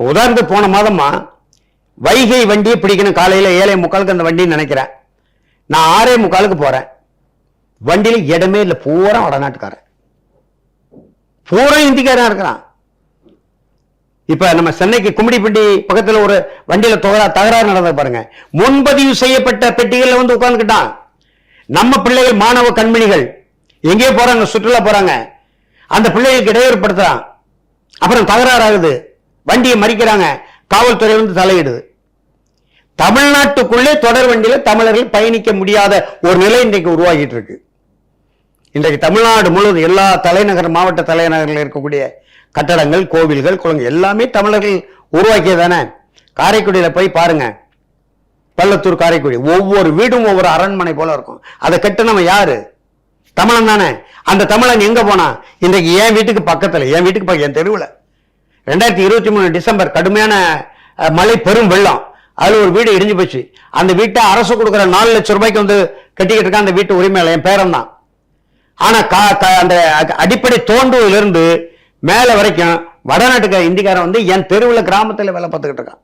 இப்போ உதாரணத்துக்கு போன மாதமா வைகை வண்டியை பிடிக்கணும். காலையில் ஏழை முக்காலுக்கு அந்த வண்டின்னு நினைக்கிறேன். நான் ஆறே முக்காலுக்கு போகிறேன் வண்டியில் இடமே இல்லை. பூரா வடநாட்டுக்காரன். பூரா இந்திக்காரன் இருக்கிறான். இப்போ நம்ம சென்னைக்கு கும்மிடிப்பட்டி பக்கத்தில் ஒரு வண்டியில் தொகரா தகராறு நடந்தது பாருங்க. முன்பதிவு செய்யப்பட்ட பெட்டிகளில் வந்து உட்காந்துக்கிட்டான் நம்ம பிள்ளைகள் மாணவ கண்மணிகள் எங்கேயோ போகிறாங்க சுற்றுலா போகிறாங்க அந்த பிள்ளைகளுக்கு இடையூறுப்படுத்துகிறான் அப்புறம் தகராறு ஆகுது. வண்டியை மறிக்கிறாங்க. காவல்துறை வந்து தலையிடுது. தமிழ்நாட்டுக்குள்ளே தொடர் வண்டியில தமிழர்கள் பயணிக்க முடியாத ஒரு நிலை இன்றைக்கு உருவாகிட்டு இருக்கு இன்றைக்கு தமிழ்நாடு முழுவதும் எல்லா தலைநகர் மாவட்ட தலைநகரில் இருக்கக்கூடிய கட்டடங்கள் கோவில்கள் குளங்கள் எல்லாமே தமிழர்கள் உருவாக்கியதானே. காரைக்குடியில் போய் பாருங்க. பள்ளத்தூர் காரைக்குடி. ஒவ்வொரு வீடும் ஒவ்வொரு அரண்மனை போல இருக்கும். அதை கட்டினவன் யாரு? தமிழன் தானே. அந்த தமிழன் எங்க போனா? இன்றைக்கு என் வீட்டுக்கு பக்கத்தில் என் வீட்டுக்கு என் தெருவில். ரெண்டாயிரத்தி இருபத்தி மூணு டிசம்பர் கடுமையான மழை பெரும் வெள்ளம். அதில் ஒரு வீடு இடிஞ்சு போச்சு. அந்த வீட்டை அரசு கொடுக்குற நாலு லட்சம் ரூபாய்க்கு வந்து கட்டிக்கிட்டு இருக்க அந்த வீட்டு உரிமையாளர் என் பேரன் தான் ஆனால் கா- அந்த அடிப்படை தோண்டுவதிலிருந்து மேலே வரைக்கும் வடநாட்டுக்கார இந்திக்காரன் வந்து என் தெருவில் கிராமத்தில் வேலை பார்த்துக்கிட்டு இருக்கான்.